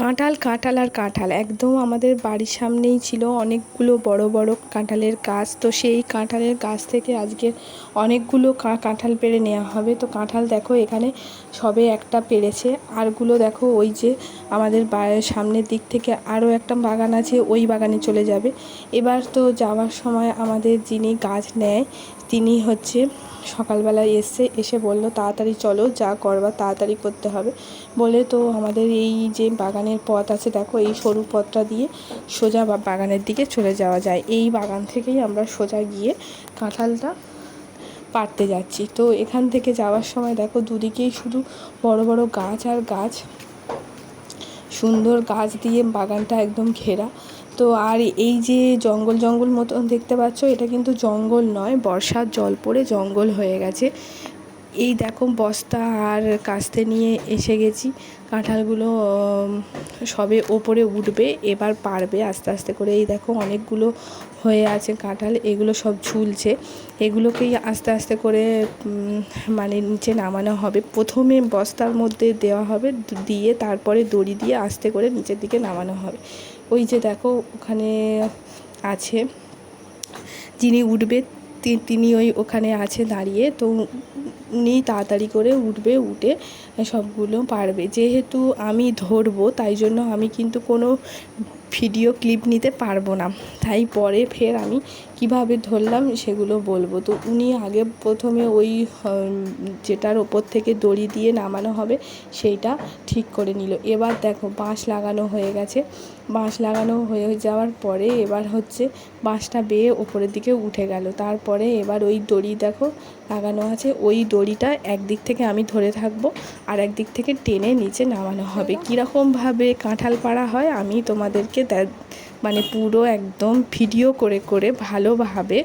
কাঁঠাল কাঁঠাল আর কাঁঠাল। একদম আমাদের বাড়ির সামনেই ছিল অনেকগুলো বড় বড় কাঁঠালের গাছ। তো সেই কাঁঠালের গাছ থেকে আজকে অনেকগুলো কাঁঠাল পেড়ে নেওয়া হবে। তো কাঁঠাল দেখো এখানে সবে একটা পেড়েছে। আরগুলো দেখো ওই যে আমাদের সামনের দিক থেকে আরও একটা বাগান আছে, ওই বাগানে চলে যাবে। এবার তো যাওয়ার সময় আমাদের যিনি গাছ নেয়, তিনি হচ্ছে সকালবেলায় এসে এসে বলল, তাড়াতাড়ি চলো, যা করবার তাড়াতাড়ি করতে হবে। বলে তো আমাদের এই যে বাগানের পথ আছে, দেখো এই সরু পথটা দিয়ে সোজা বা- বাগানের দিকে চলে যাওয়া যায়। এই বাগান থেকেই আমরা সোজা গিয়ে কাঁঠালটা পারতে যাচ্ছি। তো এখান থেকে যাওয়ার সময় দেখো দুদিকেই শুধু বড় বড় গাছ আর গাছ। সুন্দর গাছ দিয়ে বাগানটা একদম ঘেরা। তো আর এই যে জঙ্গল জঙ্গল মতন দেখতে পাচ্ছ, এটা কিন্তু জঙ্গল নয়, বর্ষার জল পড়ে জঙ্গল হয়ে গেছে। এই দেখো বস্তা আর কাস্তে নিয়ে এসে গেছি। কাঁঠালগুলো সবে ওপরে উঠবে, এবার পারবে আস্তে আস্তে করে। এই দেখো অনেকগুলো হয়ে আছে কাঁঠাল, এগুলো সব ঝুলছে। এগুলোকেই আস্তে আস্তে করে মানে নিচে নামানো হবে। প্রথমে বস্তার মধ্যে দেওয়া হবে দিয়ে তারপরে দড়ি দিয়ে আস্তে করে নিচের দিকে নামানো হবে। ওই যে দেখো ওখানে আছে। যিনি উঠবে তিনি ওই ওখানে আছে দাঁড়িয়ে, তো উনি তাড়াতাড়ি করে উঠবে, উঠে সবগুলো পারবে। যেহেতু আমি ধরবো, তাই জন্য আমি কিন্তু কোনো ভিডিও ক্লিপ নিতে পারব না। তাই পরে ফের আমি কীভাবে ধরলাম সেগুলো বলব। তো উনি আগে প্রথমে ওই যেটার ওপর থেকে দড়ি দিয়ে নামানো হবে সেইটা ঠিক করে নিল। এবার দেখো, বাঁশ লাগানো হয়ে গেছে। বাঁশ লাগানো হয়ে যাওয়ার পরে এবার হচ্ছে বাঁশটা বেয়ে ওপরের দিকে উঠে গেল। তারপরে এবার ওই দড়ি দেখো লাগানো আছে। ওই দড়িটা একদিক থেকে আমি ধরে থাকব আর একদিক থেকে টেনে নিচে নামানো হবে। কীরকমভাবে কাঁঠাল পাড়া হয় আমি তোমাদেরকে দে- মানে পুরো একদম ভিডিও করে করে ভালোভাবে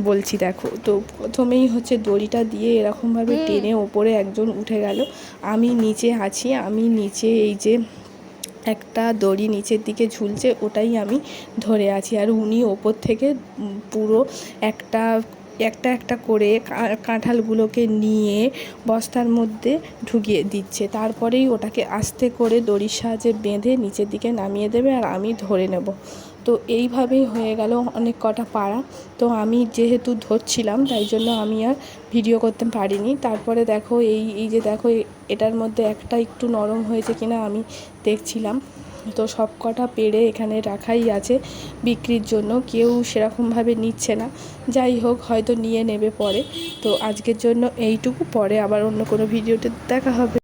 বলছি দেখো। তো প্রথমেই হচ্ছে দড়িটা দিয়ে এরকমভাবে টেনে ওপরে একজন উঠে গেল। আমি নিচে আছি আমি নিচে এই যে একটা দড়ি নিচের দিকে ঝুলছে ওটাই আমি ধরে আছি। আর উনি ওপর থেকে পুরো একটা একটা একটা করে কাঁঠালগুলোকে নিয়ে বস্তার মধ্যে ঢুকিয়ে দিচ্ছে। তারপরেই ওটাকে আস্তে করে দড়ির সাহায্যে বেঁধে নিচের দিকে নামিয়ে দেবে আর আমি ধরে নেব। তো এইভাবেই হয়ে গেল অনেক কটা পাড়া। তো আমি যেহেতু ধরছিলাম, তাই জন্য আমি আর ভিডিও করতে পারিনি। তারপরে দেখো এই এই যে দেখো এটার মধ্যে একটা একটু নরম হয়েছে কিনা আমি দেখছিলাম। তো সব কটা পেড়ে এখানে রাখাই আছে বিক্রির জন্য। কেউ সেরকমভাবে নিচ্ছে না। যাই হোক, হয়তো নিয়ে নেবে পরে। তো আজকের জন্য এইটুকু। পরে আবার অন্য কোনো ভিডিওতে দেখা হবে।